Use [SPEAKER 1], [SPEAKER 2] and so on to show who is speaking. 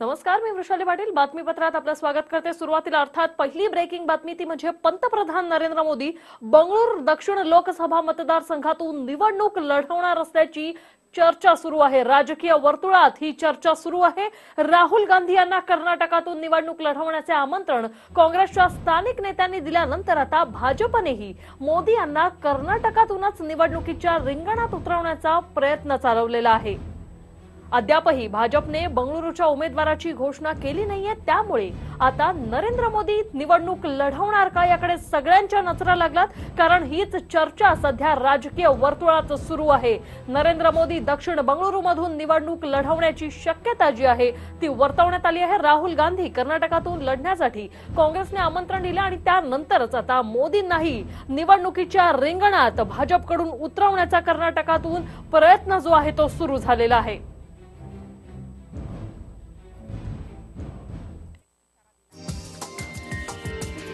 [SPEAKER 1] नमस्कार मी वृषाली पाटील. बातमीपत्रात आपलं स्वागत करते. सुरुवातीला अर्थात पहिली ब्रेकिंग बातमी ती म्हणजे पंतप्रधान नरेंद्र मोदी बंगळूर दक्षिण लोकसभा मतदारसंघातून निवडणूक लढवणार असल्याची चर्चा सुरू आहे. राजकीय वर्तुळात ही चर्चा सुरू आहे. राहुल गांधी यांना कर्नाटकातून निवडणूक लढवण्याचे आमंत्रण काँग्रेसच्या स्थानिक नेत्यांनी दिल्यानंतर आता भाजपनेही मोदी यांना कर्नाटकातूनच निवडणुकीच्या रिंगणात उतरवण्याचा प्रयत्न चालवलेला आहे. अद्यापही भाजपने बंगळुरूच्या उमेदवाराची घोषणा केली नाहीये त्यामुळे आता नरेंद्र मोदी निवडणूक लढवणार का याकडे सगळ्यांच्या नजरा लागलात कारण हीच चर्चा सध्या राजकीय वर्तुळात सुरू आहे. नरेंद्र मोदी दक्षिण बंगळुरूमधून निवडणूक लढवण्याची शक्यता जी आहे ती वर्तवण्यात आली आहे. राहुल गांधी कर्नाटकातून लढण्यासाठी काँग्रेसने आमंत्रण दिलं आणि त्यानंतरच आता मोदींनाही निवडणुकीच्या रिंगणात भाजपकडून उतरवण्याचा कर्नाटकातून प्रयत्न जो आहे तो सुरू झालेला आहे.